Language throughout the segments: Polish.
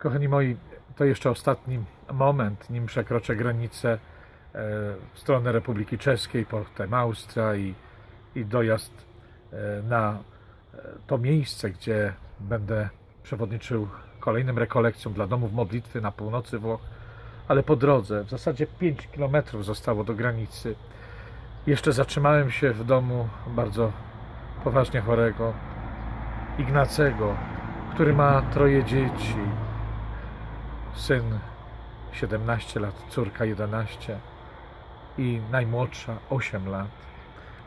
Kochani moi, to jeszcze ostatni moment, nim przekroczę granicę e, w stronę Republiki Czeskiej, potem Austria i, i dojazd e, na e, to miejsce, gdzie będę przewodniczył kolejnym rekolekcjom dla domów modlitwy na północy Włoch, ale po drodze, w zasadzie 5 kilometrów zostało do granicy. Jeszcze zatrzymałem się w domu bardzo poważnie chorego Ignacego, który ma troje dzieci. Syn 17 lat, córka 11 i najmłodsza 8 lat.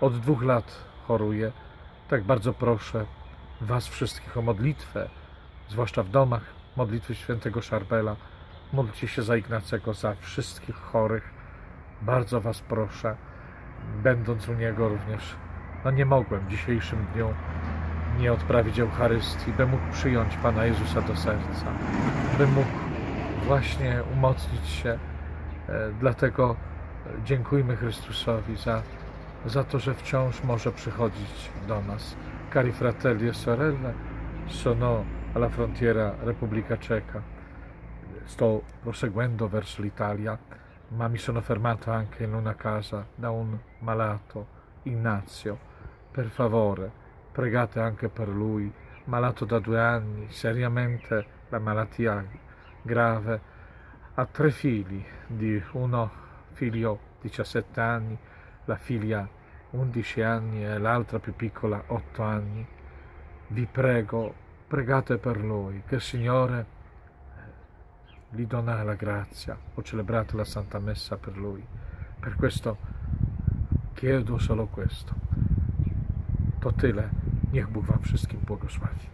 Od dwóch lat choruje. Tak bardzo proszę Was wszystkich o modlitwę, zwłaszcza w domach modlitwy świętego Szarbela. Módlcie się za Ignacego, za wszystkich chorych. Bardzo Was proszę, będąc u niego również. No nie mogłem w dzisiejszym dniu nie odprawić Eucharystii, by mógł przyjąć Pana Jezusa do serca, by mógł właśnie umocnić się. Dlatego dziękujmy Chrystusowi za, za to, że wciąż może przychodzić do nas. Cari fratelli e sorelle, sono alla frontiera Repubblica Ceca. Sto proseguendo verso l'Italia, ma mi sono fermato anche in una casa da un malato, Ignazio. Per favore, pregate anche per lui, malato da due anni, seriamente la malattia grave. Ha tre figli, di uno figlio 17 anni, la figlia 11 anni e l'altra più piccola 8 anni. Vi prego, pregate per lui, che il Signore eh, gli dona la grazia. Ho celebrato la Santa Messa per lui. Per questo chiedo solo questo. To tyle. Niech Bóg Wam wszystkim błogosławi.